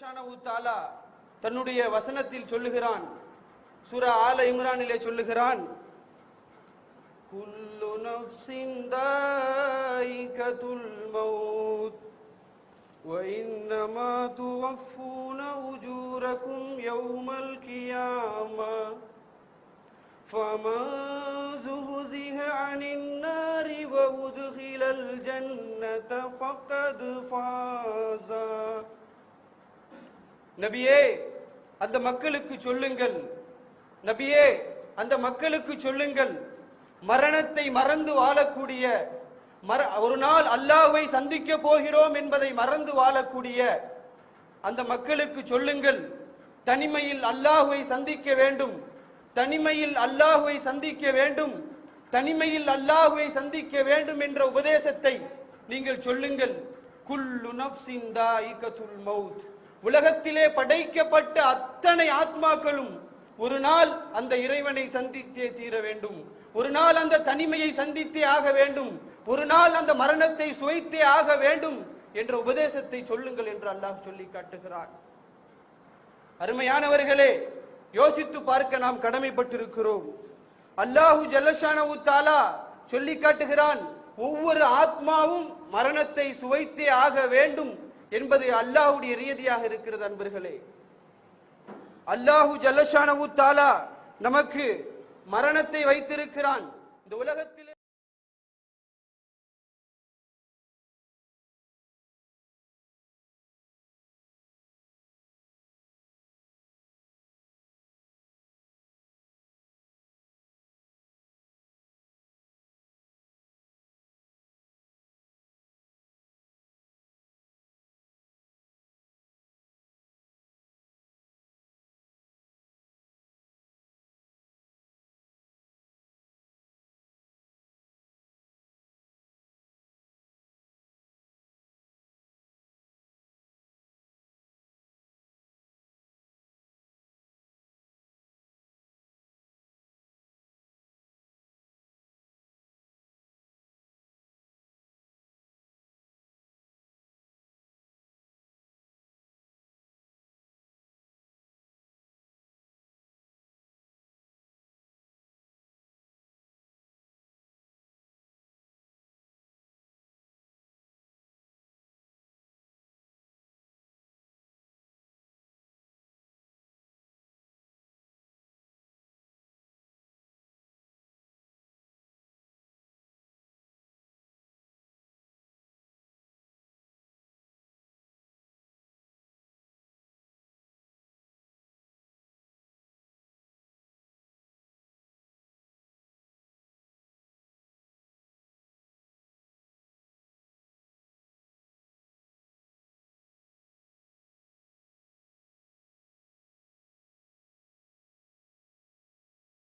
ஜல்லஷானஹு தஆலா தன்னுடைய வசனத்தில் சொல்லுகிறான் சூரா ஆல இம்ரானிலே சொல்லுகிறான் குல்லு நஃப்ஸின் தாயிகத்துல் மௌத் وإنما توفون أجوركم يوم القيامة فمن زهزه عن النار وأدخل الجنة فقد فاز நபியே அந்த மக்களுக்கு சொல்லுங்கள். நபியே அந்த மக்களுக்கு சொல்லுங்கள். மரணத்தை மறந்து வாழக்கூடிய மர ஒரு நாள் அல்லாவை சந்திக்க போகிறோம் என்பதை மறந்து வாழக்கூடிய அந்த மக்களுக்கு சொல்லுங்கள். தனிமையில் அல்லாஹுவை சந்திக்க வேண்டும். தனிமையில் அல்லாஹுவை சந்திக்க வேண்டும். தனிமையில் அல்லாஹுவை சந்திக்க வேண்டும் என்ற உபதேசத்தை நீங்கள் சொல்லுங்கள். குல்லு நஃப்ஸின் தாயிகத்துல் மவுத். உலகத்திலே படைக்கப்பட்ட அத்தனை ஆத்மாக்களும் ஒரு நாள் அந்த இறைவனை சந்தித்தே தீர வேண்டும். ஒரு நாள் அந்த தனிமையை சந்தித்தே ஆக வேண்டும். ஒரு நாள் அந்த மரணத்தை சுவைத்தே ஆக வேண்டும் என்ற உபதேசத்தை சொல்லுங்கள் என்று அல்லாஹ் சொல்லி காட்டுகிறான். அருமையானவர்களே யோசித்து பார்க்க நாம் கடமைப்பட்டிருக்கிறோம். அல்லாஹு ஜல்லஷானஹு தாலா சொல்லி காட்டுகிறான் ஒவ்வொரு ஆத்மாவும் மரணத்தை சுவைத்தே ஆக வேண்டும். என்பது அல்லாஹுடைய ரீதியாக இருக்கிறது அன்பர்களே. அல்லாஹு ஜல்லஷானவு தாலா நமக்கு மரணத்தை வைத்திருக்கிறான். இந்த உலகத்தில்